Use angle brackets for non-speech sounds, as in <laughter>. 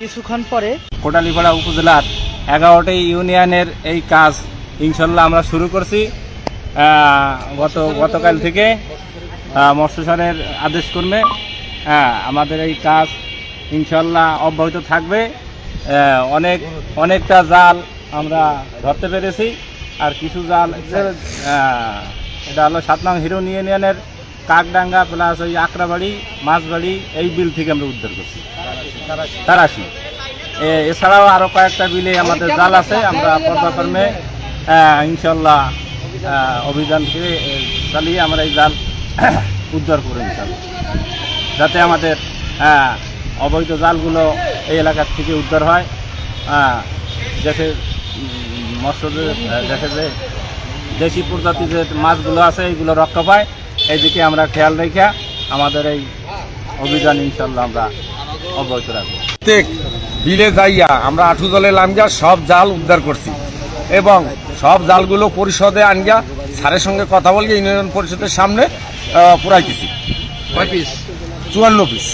কিছুক্ষণ পরে কোটালীপাড়া উপজেলার এগারোটি ইউনিয়নের এই কাজ ইনশাল্লাহ আমরা শুরু করছি গত গতকাল থেকে মৎস্যসারের আদেশ কর্মে হ্যাঁ আমাদের এই কাজ ইনশাল্লাহ অব্যাহত থাকবে। অনেক অনেকটা জাল আমরা ধরতে পেরেছি আর কিছু জাল এটা হলো সাত নং হিরো ইউনিয়নের কাকডাঙ্গা প্লাস ওই আকরাবাড়ি মাছবাড়ি এই বিল থেকে আমরা উদ্ধার করছি। তারাশি। এছাড়াও আরও কয়েকটা বিলে আমাদের জাল আছে আমরা পর্যায়ক্রমে আহ, ইনশাল্লাহ অভিযানকে চালিয়ে আমরা এই জাল <coughs> উদ্ধার করব ইনশাল্লাহ। যাতে আমাদের অবৈধ জালগুলো এই এলাকার থেকে উদ্ধার হয় দেশের মৎস্য দেশে যে দেশি প্রজাতির যে মাছগুলো আছে এইগুলো রক্ষা পায়। এইদিকে আমরা খেয়াল রেখে আমাদের এই অভিযান ইনশাল্লাহ আমরা অব্যাহত রাখব। প্রত্যেক বিলে যাইয়া আমরা আঠু জলে লামগিয়া সব জাল উদ্ধার করছি এবং সব জালগুলো পরিষদে আনগিয়া স্যারের সঙ্গে কথা বলিয়া ইউনিয়ন পরিষদের সামনে পুরাইতেছি। চুয়ান্ন পিস